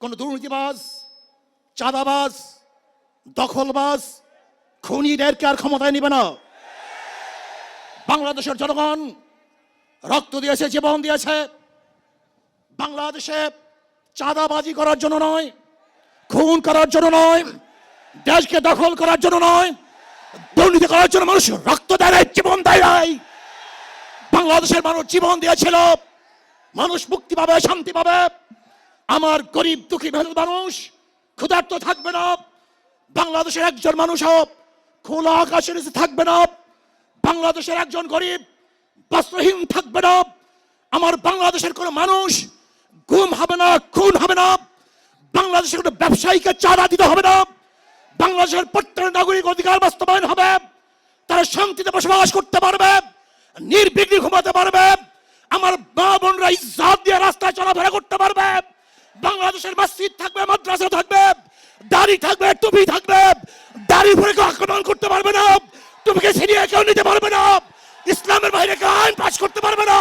কোন দুর্নীতিবাজ চাঁদাবাজ দখলবাজ খুনিদেরকে আর ক্ষমতায় নিবে না। বাংলাদেশের জনগণ রক্ত দিয়েছে জীবন দিয়েছে। বাংলাদেশে চাঁদাবাজি করার জন্য নয় খুন করার জন্য নয় দেশকে দখল করার জন্য নয় দুর্নীতি করার জন্য মানুষ রক্ত দেয় নাই, জীবন দেয় নাই। বাংলাদেশের মানুষ জীবন দিয়েছিল। মানুষ মুক্তি পাবে শান্তি পাবে। আমার গরিব, দুঃখী মেহনত মানুষ, ক্ষুধার্ত থাকবে না। বাংলাদেশের একজন মানুষ হোক, খোলা আকাশের থাকবে না। বাংলাদেশের একজন গরিব, বস্ত্রহীন থাকবে না। আমার বাংলাদেশের কোনো মানুষ গুম হবে না, খুন হবে না। বাংলাদেশের কোনো ব্যবসায়ীকে চাঁদা দিতে হবে না। বাংলাদেশের প্রত্যেক নাগরিক অধিকার বাস্তবায়ন হবে। তারা শান্তিতে বসবাস করতে পারবে, নির্বিঘ্নে ঘুমাতে পারবে। আমার মা বোনরা ইজ্জাত দিয়ে রাস্তায় চলাফেরা করতে পারবে। বাংলাদেশের মসজিদ থাকবে, মাদ্রাসা থাকবে, দাড়ি থাকবে, টুপি থাকবে। দাড়ি ভরে কেউ আক্রমণ করতে পারবে না। তুমি কে ছিনিয়ে কেউ নিতে পারবে না। ইসলামের বাইরে কেউ আইন পাস করতে পারবে না।